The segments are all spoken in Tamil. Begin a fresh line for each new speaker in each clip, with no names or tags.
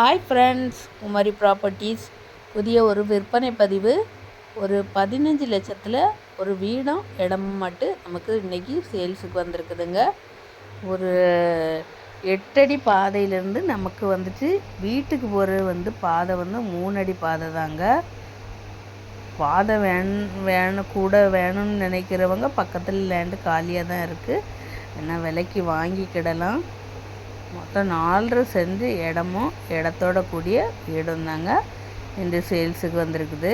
ஹாய் ஃப்ரெண்ட்ஸ் குமாரி ப்ராப்பர்ட்டிஸ் புதிய ஒரு விற்பனை பதிவு. ஒரு பதினஞ்சு லட்சத்தில் ஒரு வீடும் இடமும் மட்டும் நமக்கு இன்றைக்கி சேல்ஸுக்கு வந்திருக்குதுங்க. ஒரு எட்டடி பாதையிலேருந்து நமக்கு வந்துட்டு வீட்டுக்கு போகிற வந்து பாதை வந்து மூணடி பாதை தாங்க. பாதை வேண் வேணும் கூட வேணும்னு நினைக்கிறவங்க பக்கத்தில் லேண்டு காலியாக தான் இருக்குது என்ன விலைக்கு வாங்கிக்கிடலாம் மொத்தம் நாலரை செஞ்சு இடமும் இடத்தோட கூடிய வீடும் தாங்க இந்த சேல்ஸுக்கு வந்திருக்குது.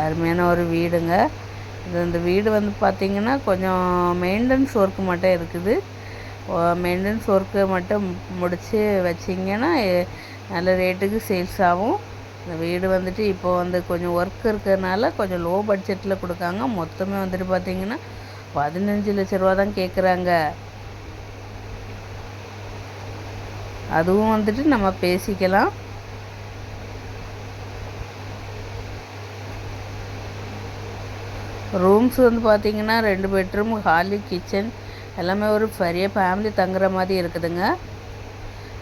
அருமையான ஒரு வீடுங்க. இது இந்த வீடு வந்து பார்த்திங்கன்னா கொஞ்சம் மெயின்டெனன்ஸ் ஒர்க்கு மட்டும் இருக்குது. மெயின்டெனன்ஸ் ஒர்க்கு மட்டும் முடித்து வச்சிங்கன்னா நல்ல ரேட்டுக்கு சேல்ஸ் ஆகும். இந்த வீடு வந்துட்டு இப்போ வந்து கொஞ்சம் ஒர்க் இருக்கிறதுனால கொஞ்சம் லோ பட்ஜெட்டில் கொடுக்காங்க. மொத்தமே வந்துட்டு பார்த்திங்கன்னா பதினஞ்சு லட்ச ரூபா தான் கேட்குறாங்க அதுவும் வந்துட்டு நம்ம பேசிக்கலாம். ரூம்ஸ் வந்து பார்த்திங்கன்னா ரெண்டு பெட்ரூம் ஹாலு கிச்சன் எல்லாமே ஒரு பெரிய ஃபேமிலி தங்குற மாதிரி இருக்குதுங்க.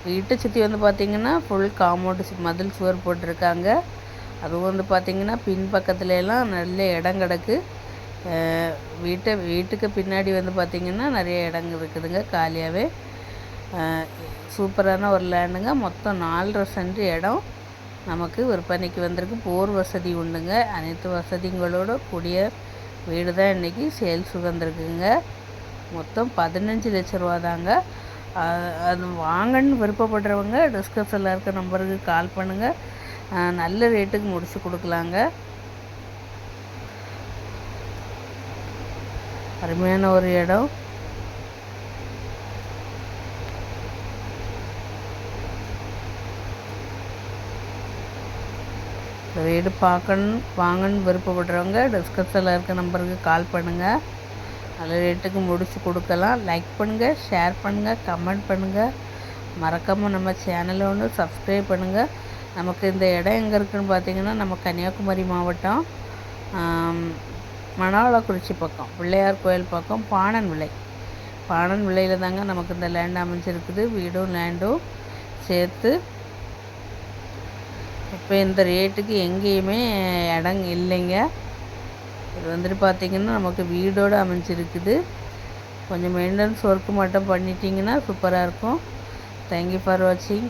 வீட்டை சுற்றி வந்து பார்த்திங்கன்னா ஃபுல் காம்பவுண்டு மதில் சுவர் போட்டிருக்காங்க. அதுவும் வந்து பார்த்திங்கன்னா பின் பக்கத்துல எல்லாம் நல்ல இடம் கிடக்கு. வீட்டை வீட்டுக்கு பின்னாடி வந்து பார்த்திங்கன்னா நிறைய இடங்கள் இருக்குதுங்க காலியாகவே சூப்பரான ஒரு லேண்டுங்க. மொத்தம் நாலரை சென்ட் இடம் நமக்கு விற்பனைக்கு வந்திருக்கு. போர் வசதி உண்டுங்க. அனைத்து வசதிகளோட கூடிய வீடு தான் இன்றைக்கி சேல்ஸுக்கு வந்திருக்குங்க. மொத்தம் பதினஞ்சு லட்ச ரூபா தாங்க அது வாங்கன்னு விருப்பப்படுறவங்க டிஸ்கஸில் இருக்க நம்பருக்கு கால் பண்ணுங்கள் நல்ல ரேட்டுக்கு முடிச்சு கொடுக்கலாங்க. அருமையான ஒரு இடம். இந்த வீடு பார்க்கணும் வாங்கன்னு விருப்பப்படுறவங்க டிஸ்கிரிப்ஷனில் இருக்க நம்பருக்கு கால் பண்ணுங்கள் நல்ல ரேட்டுக்கு முடித்து கொடுக்கலாம். லைக் பண்ணுங்கள் ஷேர் பண்ணுங்கள் கமெண்ட் பண்ணுங்கள் மறக்காமல் நம்ம சேனலை ஒன்று சப்ஸ்கிரைப் பண்ணுங்கள் நமக்கு இந்த இடம் எங்கே இருக்குதுன்னு பார்த்தீங்கன்னா நம்ம கன்னியாகுமரி மாவட்டம் ஆம், மணாலக்குறிச்சி பக்கம் பிள்ளையார் கோயில் பக்கம் பாணன் விளை பாணன் விலையில் தாங்க நமக்கு இந்த லேண்ட் அமைஞ்சிருக்குது. வீடும் லேண்டும் சேர்த்து இப்போ இந்த ரேட்டுக்கு எங்கேயுமே இடம் இல்லைங்க. இது வந்துட்டு பார்த்திங்கன்னா நமக்கு வீடோடு அமைஞ்சிருக்குது. கொஞ்சம் மெயின்டெனன்ஸ் ஒர்க்கு மட்டும் பண்ணிட்டிங்கன்னா சூப்பராக இருக்கும். தேங்க்யூ ஃபார் வாட்சிங்